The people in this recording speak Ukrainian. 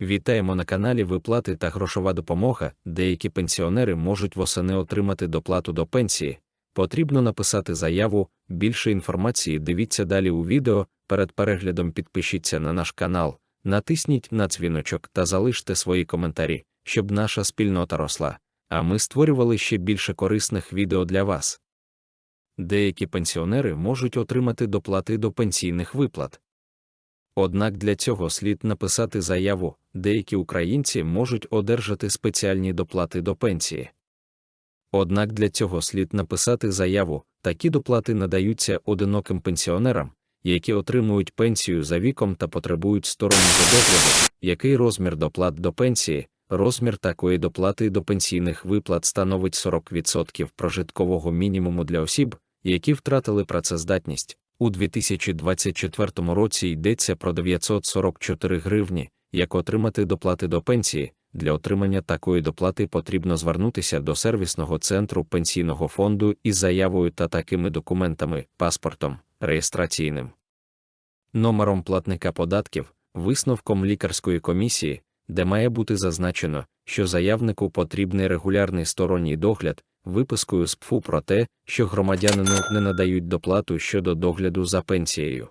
Вітаємо на каналі Виплати та грошова допомога. Деякі пенсіонери можуть восени отримати доплату до пенсії. Потрібно написати заяву. Більше інформації дивіться далі у відео. Перед переглядом підпишіться на наш канал, натисніть на дзвіночок та залиште свої коментарі, щоб наша спільнота росла. А ми створювали ще більше корисних відео для вас. Деякі пенсіонери можуть отримати доплати до пенсійних виплат. Однак для цього слід написати заяву, деякі українці можуть одержати спеціальні доплати до пенсії. Однак для цього слід написати заяву, такі доплати надаються одиноким пенсіонерам, які отримують пенсію за віком та потребують стороннього догляду, який розмір доплат до пенсії, розмір такої доплати до пенсійних виплат становить 40% прожиткового мінімуму для осіб, які втратили працездатність. У 2024 році йдеться про 944 гривні, як отримати доплати до пенсії. Для отримання такої доплати потрібно звернутися до сервісного центру пенсійного фонду із заявою та такими документами, паспортом, реєстраційним номером платника податків, висновком лікарської комісії, де має бути зазначено, що заявнику потрібний регулярний сторонній догляд, випискою з ПФУ про те, що громадянину не надають доплату щодо догляду за пенсією.